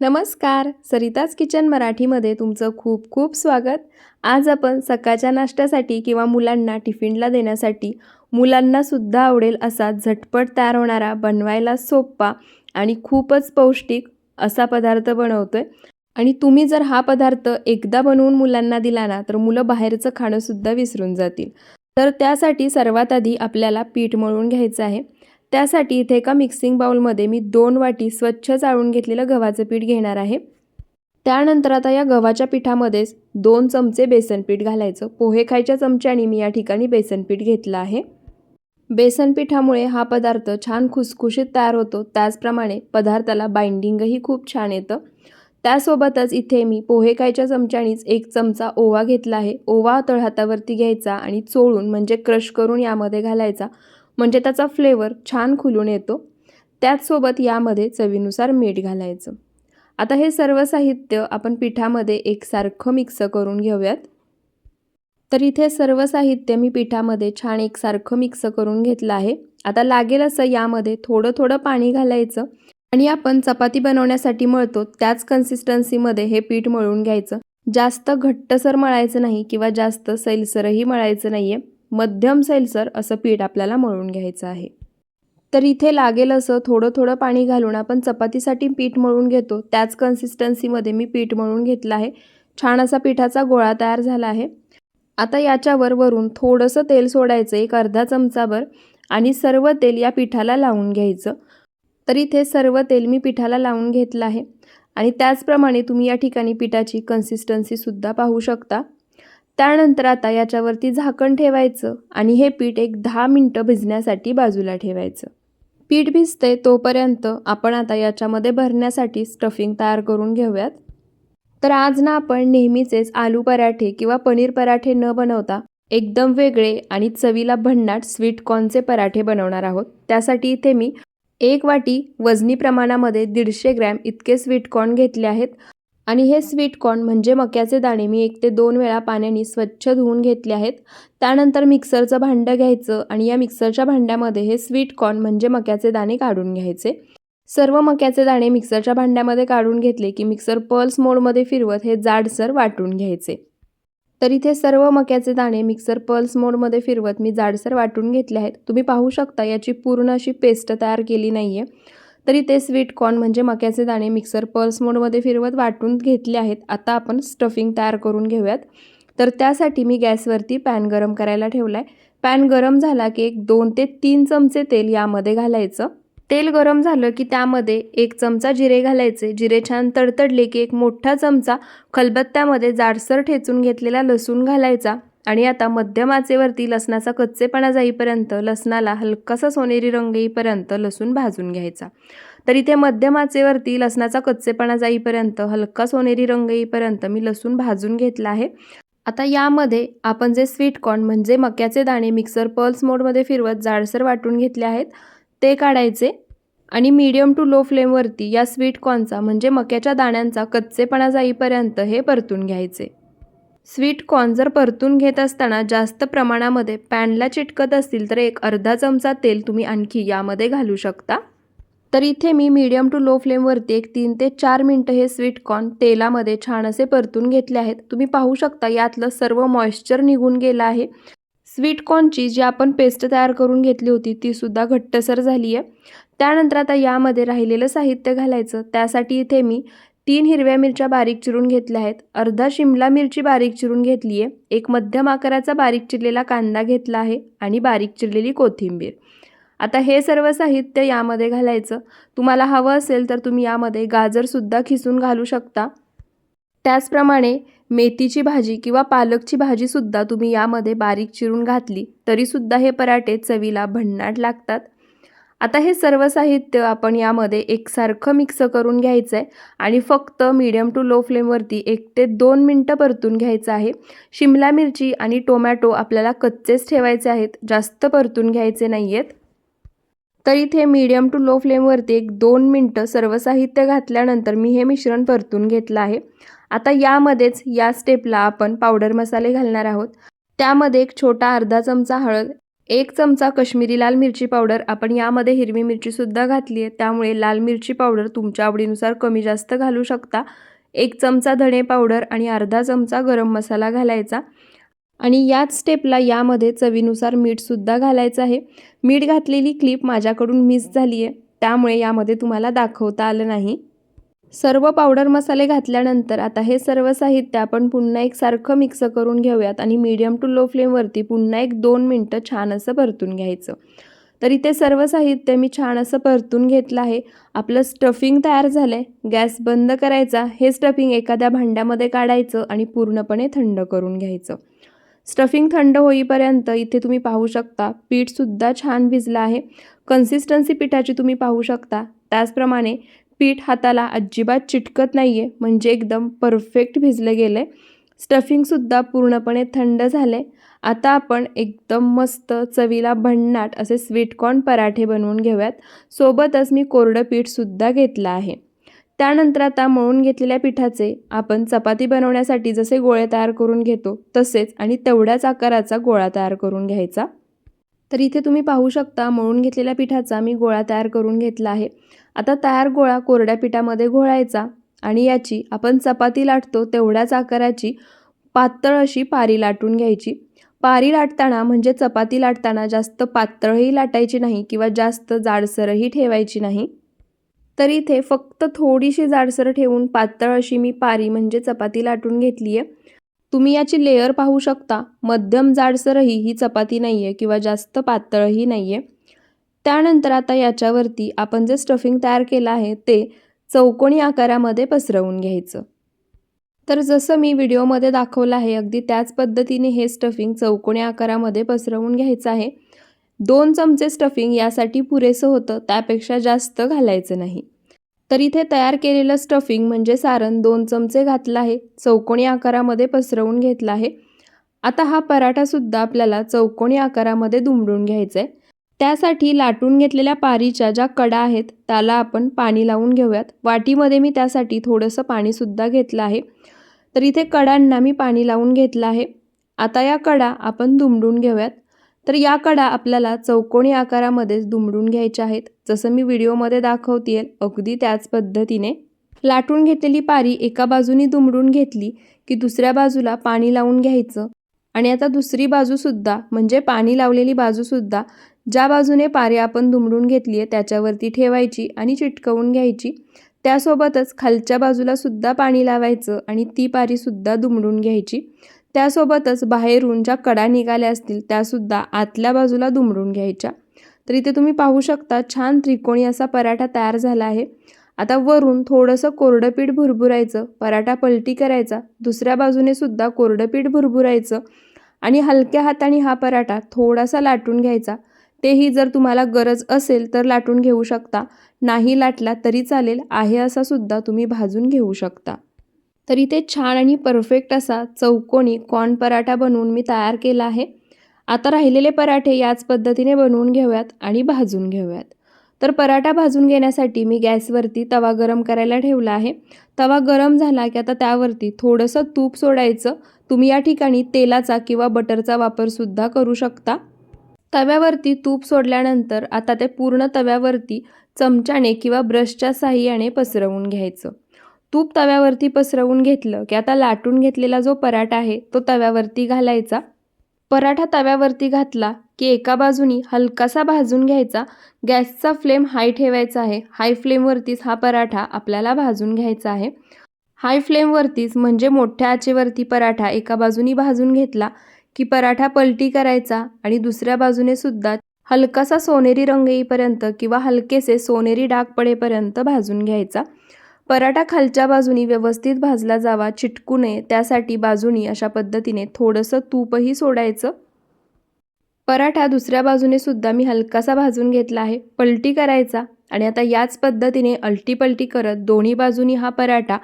नमस्कार सरिताज किचन मराठीमध्ये तुमचं खूप खूप स्वागत. आज आपण सकाळच्या नाश्त्यासाठी किंवा मुलांना टिफिनला देण्यासाठी मुलांनासुद्धा आवडेल असा झटपट तयार होणारा बनवायला सोपा आणि खूपच पौष्टिक असा पदार्थ बनवतो आहे आणि तुम्ही जर हा पदार्थ एकदा बनवून मुलांना दिला ना तर मुलं बाहेरचं खाणंसुद्धा विसरून जातील. तर त्यासाठी सर्वात आधी आपल्याला पीठ मळून घ्यायचं आहे. त्यासाठी इथे एका मिक्सिंग बाउलमध्ये मी दोन वाटी स्वच्छ चाळून घेतलेलं गव्हाचं पीठ घेणार आहे. त्यानंतर आता या गव्हाच्या पिठामध्येच दोन चमचे बेसन पीठ घालायचं. पोहे खायच्या चमच्याने मी या ठिकाणी बेसन पीठ घेतलं आहे. बेसन पिठामुळे हा पदार्थ छान खुसखुशीत तयार होतो. त्याचप्रमाणे पदार्थाला बाइंडिंगही खूप छान येतं. त्यासोबतच इथे मी पोहे खायच्या चमच्यानीच एक चमचा ओवा घेतला आहे. ओवा तळहातावरती घ्यायचा आणि चोळून म्हणजे क्रश करून यामध्ये घालायचा. म्हणजे त्याचा फ्लेवर छान खुलून येतो. त्याचसोबत यामध्ये चवीनुसार मीठ घालायचं. आता हे सर्व साहित्य आपण पिठामध्ये एकसारखं मिक्स करून घेऊयात. तर इथे सर्व साहित्य मी पिठामध्ये छान एकसारखं मिक्स करून घेतलं आहे. आता लागेल असं यामध्ये थोडं थोडं पाणी घालायचं. आणि आपण चपाती बनवण्यासाठी मळतो त्याच कन्सिस्टन्सीमध्ये हे पीठ मळून घ्यायचं. जास्त घट्टसर मळायचं नाही किंवा जास्त सैलसरही मळायचं नाही आहे मध्यम सैलसर असं पीठ आपल्याला मळून घ्यायचं आहे. तर इथे लागेल असं थोडं थोडं पाणी घालून आपण चपातीसाठी पीठ मळून घेतो. त्याच कन्सिस्टन्सीमध्ये मी पीठ मळून घेतलं आहे. छान असा पिठाचा गोळा तयार झाला आहे. आता याच्यावर वरून थोडंसं तेल सोडायचं एक अर्धा चमचाभर आणि सर्व तेल या पिठाला लावून घ्यायचं. तर इथे सर्व तेल मी पिठाला लावून घेतलं आहे. आणि त्याचप्रमाणे तुम्ही या ठिकाणी पिठाची कन्सिस्टन्सीसुद्धा पाहू शकता. त्यानंतर आता याच्यावरती झाकण ठेवायचं आणि हे पीठ एक दहा मिनटं भिजण्यासाठी बाजूला ठेवायचं. पीठ भिजते तोपर्यंत आपण आता याच्यामध्ये भरण्यासाठी स्टफिंग तयार करून घेऊयात. तर आज ना आपण नेहमीचेच आलू पराठे किंवा पनीर पराठे न बनवता एकदम वेगळे आणि चवीला भन्नाट स्वीट कॉर्नचे पराठे बनवणार आहोत. त्यासाठी इथे मी एक वाटी वजनी प्रमाणामध्ये दीडशे ग्रॅम इतके स्वीट कॉर्न घेतले आहेत. आणि हे स्वीट कॉर्न म्हणजे मक्याचे दाणे मी एक ते दोन वेळा पाण्याने स्वच्छ धुवून घेतले आहेत. त्यानंतर मिक्सरचं भांडं घ्यायचं आणि या मिक्सरच्या भांड्यामध्ये हे स्वीट कॉर्न म्हणजे मक्याचे दाणे काढून घ्यायचे. सर्व मक्याचे दाणे मिक्सरच्या भांड्यामध्ये काढून घेतले की मिक्सर पल्स मोडमध्ये फिरवत हे जाडसर वाटून घ्यायचे. तर इथे सर्व मक्याचे दाणे मिक्सर पल्स मोडमध्ये फिरवत मी जाडसर वाटून घेतले आहेत. तुम्ही पाहू शकता याची पूर्ण अशी पेस्ट तयार केली नाही आहे तरी ते स्वीट कॉर्न म्हणजे मक्याचे दाणे मिक्सर पल्स मोडमध्ये फिरवत वाटून घेतले आहेत. आता आपण स्टफिंग तयार करून घेऊयात. तर त्यासाठी मी गॅसवरती पॅन गरम करायला ठेवला आहे पॅन गरम झाला की एक दोन ते तीन चमचे तेल यामध्ये घालायचं. तेल गरम झालं की त्यामध्ये एक चमचा जिरे घालायचे. जिरे छान तडतडले की एक मोठा चमचा खलबत्त्यामध्ये जाडसर ठेचून घेतलेला लसूण घालायचा. आणि आता मध्यम आचेवरती लसणाचा कच्चेपणा जाईपर्यंत लसणाला हलकासा सोनेरी रंग येईपर्यंत लसूण भाजून घ्यायचा. तर इथे मध्यम आचेवरती लसणाचा कच्चेपणा जाईपर्यंत हलका सोनेरी रंग येईपर्यंत मी लसूण भाजून घेतला आहे. आता यामध्ये आपण जे स्वीट कॉर्न म्हणजे मक्याचे दाणे मिक्सर पल्स मोडमध्ये फिरवत जाडसर वाटून घेतले आहेत ते काढायचे आणि मीडियम टू लो फ्लेमवरती या स्वीट कॉर्नचा म्हणजे मक्याच्या दाण्यांचा कच्चेपणा जाईपर्यंत हे परतून घ्यायचे. स्वीट कॉर्न जर परतून घेत असताना जास्त प्रमाणामध्ये पॅनला चिटकत असतील तर एक अर्धा चमचा तेल तुम्ही आणखी यामध्ये घालू शकता. तर इथे मी मीडियम टू लो फ्लेमवरती एक तीन ते चार मिनटं हे स्वीट कॉर्न तेलामध्ये छान असे परतून घेतले आहेत. तुम्ही पाहू शकता यातलं सर्व मॉइश्चर निघून गेलं आहे. स्वीट कॉर्नची जी आपण पेस्ट तयार करून घेतली होती ती सुद्धा घट्टसर झाली आहे त्यानंतर आता यामध्ये राहिलेलं साहित्य घालायचं. त्यासाठी इथे मी तीन हिरव्या मिरच्या बारीक चिरून घेतल्या आहेत. अर्धा शिमला मिरची बारीक चिरून घेतली आहे एक मध्यम आकाराचा बारीक चिरलेला कांदा घेतला आहे आणि बारीक चिरलेली कोथिंबीर. आता हे सर्व साहित्य यामध्ये घालायचं. तुम्हाला हवं असेल तर तुम्ही यामध्ये गाजरसुद्धा खिसून घालू शकता. त्याचप्रमाणे मेथीची भाजी किंवा पालकची भाजीसुद्धा तुम्ही यामध्ये बारीक चिरून घातली तरीसुद्धा हे पराठे चवीला भन्नाट लागतात. आता हे सर्व साहित्य आपण यामध्ये एकसारखं मिक्स करून घ्यायचं आहे आणि फक्त मीडियम टू लो फ्लेमवरती एक ते दोन मिनटं परतून घ्यायचं आहे. शिमला मिरची आणि टोमॅटो आपल्याला कच्चेच ठेवायचे आहेत जास्त परतून घ्यायचे नाही आहेत तर इथे मीडियम टू लो फ्लेमवरती एक दोन मिनटं सर्व साहित्य घातल्यानंतर मी हे मिश्रण परतून घेतलं आहे. आता यामध्येच या स्टेपला आपण पावडर मसाले घालणार आहोत. त्यामध्ये एक छोटा अर्धा चमचा हळद एक चमचा कश्मीरी लाल मिरची पावडर आपण यामध्ये हिरवी मिरचीसुद्धा घातली आहे. त्यामुळे लाल मिरची पावडर तुमच्या आवडीनुसार कमी जास्त घालू शकता. एक चमचा धणे पावडर आणि अर्धा चमचा गरम मसाला घालायचा. आणि याच स्टेपला यामध्ये चवीनुसार मीठसुद्धा घालायचं आहे. मीठ घातलेली क्लिप माझ्याकडून मिस झाली आहे त्यामुळे यामध्ये तुम्हाला दाखवता आलं नाही. सर्व पावडर मसाले घातल्यानंतर आता हे सर्व साहित्य आपण पुन्हा एक सारखं मिक्स करून घेऊयात आणि मीडियम टू लो फ्लेमवरती पुन्हा एक दोन मिनटं छान असं परतून घ्यायचं. तर इथे सर्व साहित्य मी छान असं परतून घेतलं आहे. आपलं स्टफिंग तयार झालं आहे गॅस बंद करायचा. हे स्टफिंग एखाद्या भांड्यामध्ये काढायचं आणि पूर्णपणे थंड करून घ्यायचं. स्टफिंग थंड होईपर्यंत इथे तुम्ही पाहू शकता पीठसुद्धा छान भिजलं आहे. कन्सिस्टन्सी पिठाची तुम्ही पाहू शकता. त्याचप्रमाणे पीठ हाताला अजिबात चिटकत नाही आहे म्हणजे एकदम परफेक्ट भिजलं गेलं. आहे स्टफिंगसुद्धा पूर्णपणे थंड झाले. आता आपण एकदम मस्त चवीला भन्नाट असे स्वीटकॉर्न पराठे बनवून घेऊयात. सोबतच मी कोरडं पीठसुद्धा घेतलं आहे. त्यानंतर आता मळून घेतलेल्या पिठाचे आपण चपाती बनवण्यासाठी जसे गोळे तयार करून घेतो तसेच आणि तेवढ्याच आकाराचा गोळा तयार करून घ्यायचा. तर इथे तुम्ही पाहू शकता मळून घेतलेल्या पिठाचा मी गोळा तयार करून घेतला आहे. आता तयार गोळा कोरड्या पिठामध्ये घोळायचा आणि याची आपण चपाती लाटतो तेवढ्याच आकाराची पातळ अशी पारी लाटून घ्यायची. पारी लाटताना म्हणजे चपाती लाटताना जास्त पातळही लाटायची नाही किंवा जास्त जाडसरही ठेवायची नाही. तर इथे फक्त थोडीशी जाडसर ठेवून पातळ अशी मी पारी म्हणजे चपाती लाटून घेतली आहे. तुम्ही याची लेअर पाहू शकता मध्यम जाडसरही ही चपाती नाही आहे किंवा जास्त पातळही नाही आहे त्यानंतर आता याच्यावरती आपण जे स्टफिंग तयार केलं आहे ते चौकोनी आकारामध्ये पसरवून घ्यायचं. तर जसं मी व्हिडिओमध्ये दाखवलं आहे अगदी त्याच पद्धतीने हे स्टफिंग चौकोनी आकारामध्ये पसरवून घ्यायचं आहे. दोन चमचे स्टफिंग यासाठी पुरेसं होतं त्यापेक्षा जास्त घालायचं नाही. तर इथे तयार केलेलं स्टफिंग म्हणजे सारण दोन चमचे घातलं आहे चौकोनी आकारामध्ये पसरवून घेतलं आहे. आता हा पराठासुद्धा आपल्याला चौकोनी आकारामध्ये दुमडून घ्यायचा आहे त्यासाठी लाटून घेतलेल्या पारीच्या ज्या कडा आहेत त्याला आपण पाणी लावून घेऊयात. वाटीमध्ये मी त्यासाठी थोडंसं पाणीसुद्धा घेतलं आहे. तर इथे कडांना मी पाणी लावून घेतलं आहे. आता या कडा आपण दुमडून घेऊयात. तर या कडा आपल्याला चौकोनी आकारामध्येच दुमडून घ्यायच्या आहेत. जसं मी व्हिडिओमध्ये दाखवते अगदी त्याच पद्धतीने. लाटून घेतलेली पारी एका बाजूनी दुमडून घेतली की दुसऱ्या बाजूला पाणी लावून घ्यायचं. आणि आता दुसरी बाजूसुद्धा म्हणजे पाणी लावलेली बाजूसुद्धा ज्या बाजूने पारी आपण दुमडून घेतली आहे त्याच्यावरती ठेवायची आणि चिटकवून घ्यायची. त्यासोबतच खालच्या बाजूला सुद्धा पाणी लावायचं आणि ती पारीसुद्धा दुमडून घ्यायची. त्यासोबतच बाहेरून ज्या कडा निघाल्या असतील त्यासुद्धा आतल्या बाजूला दुमडून घ्यायच्या. तर इथे तुम्ही पाहू शकता छान त्रिकोणी असा पराठा तयार झाला आहे. आता वरून थोडंसं कोरडं पीठ भुरभुरायचं पराठा पलटी करायचा दुसऱ्या बाजूने सुद्धा कोरडं पीठ भुरभुरायचं आणि हलक्या हाताने हा पराठा थोडासा लाटून घ्यायचा. तेही जर तुम्हाला गरज असेल तर लाटून घेऊ शकता. नाही लाटला तरी चालेल आहे असा सुद्धा तुम्ही भाजून घेऊ शकता. तर इथे छान आणि परफेक्ट असा चौकोनी कॉर्न पराठा बनवून मी तयार केला आहे. आता राहिलेले पराठे याच पद्धतीने बनवून घेऊयात आणि भाजून घेऊयात. तर पराठा भाजून घेण्यासाठी मी गॅसवरती तवा गरम करायला ठेवला आहे. तवा गरम झाला की आता त्यावरती थोडंसं तूप सोडायचं. तुम्ही या ठिकाणी तेलाचा किंवा बटरचा वापरसुद्धा करू शकता. तव्यावरती तूप सोडल्यानंतर आता ते पूर्ण तव्यावरती चमच्याने किंवा ब्रशच्या साह्याने पसरवून घ्यायचं. तूप तव्यावरती पसरवून घेतलं की आता लाटून घेतलेला जो पराठा आहे तो तव्यावरती घालायचा. पराठा तव्यावरती घातला की एका बाजूनी हलकासा भाजून घ्यायचा. गॅसचा फ्लेम हाय ठेवायचा आहे. हाय फ्लेमवरतीच हा पराठा आपल्याला भाजून घ्यायचा आहे. हाय फ्लेमवरतीच म्हणजे मोठ्या आचेवरती पराठा एका बाजूनी भाजून घेतला की पराठा पलटी करायचा आणि दुसऱ्या बाजूने सुद्धा हलकासा सोनेरी रंग येईपर्यंत किंवा हलकेसे सोनेरी डाग पडेपर्यंत भाजून घ्यायचा. पराठा खालच्या बाजूनी व्यवस्थित भाजला जावा चिटकू नये त्यासाठी बाजूनी अशा पद्धतीने थोडंसं तूपही सोडायचं. पराठा दुसऱ्या बाजूने सुद्धा मी हलकासा भाजून घेतला आहे पलटी करायचा आणि आता याच पद्धतीने अलटी पलटी करत दोन्ही बाजूनी हा पराठा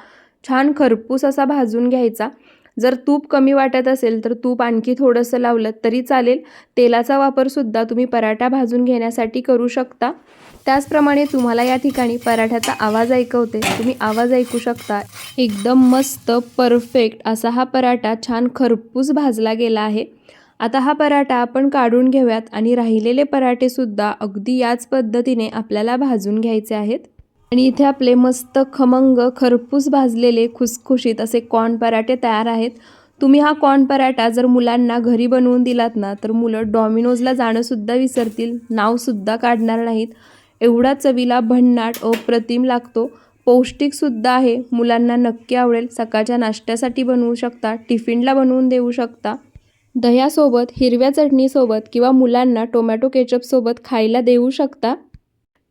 छान खरपूस असा भाजून घ्यायचा. जर तूप कमी वाटत असेल तर तूप आणखी थोडंसं लावलं तरी चालेल. तेलाचा वापरसुद्धा तुम्ही पराठा भाजून घेण्यासाठी करू शकता. त्याचप्रमाणे तुम्हाला या ठिकाणी पराठ्याचा आवाज ऐकवते. तुम्ही आवाज ऐकू शकता. एकदम मस्त परफेक्ट असा हा पराठा छान खरपूस भाजला गेला आहे. आता हा पराठा आपण काढून घेऊयात आणि राहिलेले पराठेसुद्धा अगदी याच पद्धतीने आपल्याला भाजून घ्यायचे आहेत. आणि इथे आपले मस्त खमंग खरपूस भाजलेले खुसखुशीत असे कॉर्न पराठे तयार आहेत. तुम्ही हा कॉर्न पराठा जर मुलांना घरी बनवून दिलात ना तर मुलं डॉमिनोजला जाणंसुद्धा विसरतील नावसुद्धा काढणार नाहीत. एवढा चवीला भन्नाट अप्रतिम लागतो. पौष्टिकसुद्धा आहे. मुलांना नक्की आवडेल. सकाळच्या नाश्त्यासाठी बनवू शकता टिफिनला बनवून देऊ शकता. दह्यासोबत हिरव्या चटणीसोबत किंवा मुलांना टोमॅटो केचपसोबत खायला देऊ शकता.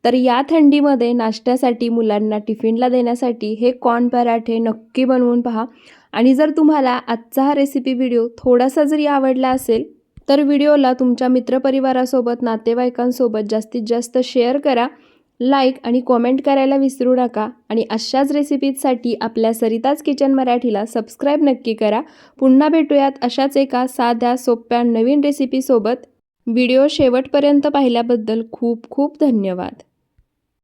तर या थंडीमध्ये नाश्त्यासाठी मुलांना टिफिनला देण्यासाठी हे कॉर्न पराठे नक्की बनवून पहा. आणि जर तुम्हाला आजचा हा रेसिपी व्हिडिओ थोडासा जरी आवडला असेल तर व्हिडिओला तुमच्या मित्रपरिवारासोबत नातेवाईकांसोबत जास्तीत जास्त शेअर करा. लाईक आणि कॉमेंट करायला विसरू नका. आणि अशाच रेसिपीजसाठी आपल्या सरिताज किचन मराठीला सबस्क्राईब नक्की करा. पुन्हा भेटूयात अशाच एका साध्या सोप्या नवीन रेसिपीसोबत व्हिडिओ शेवटपर्यंत पाहिल्याबद्दल खूप खूप धन्यवाद.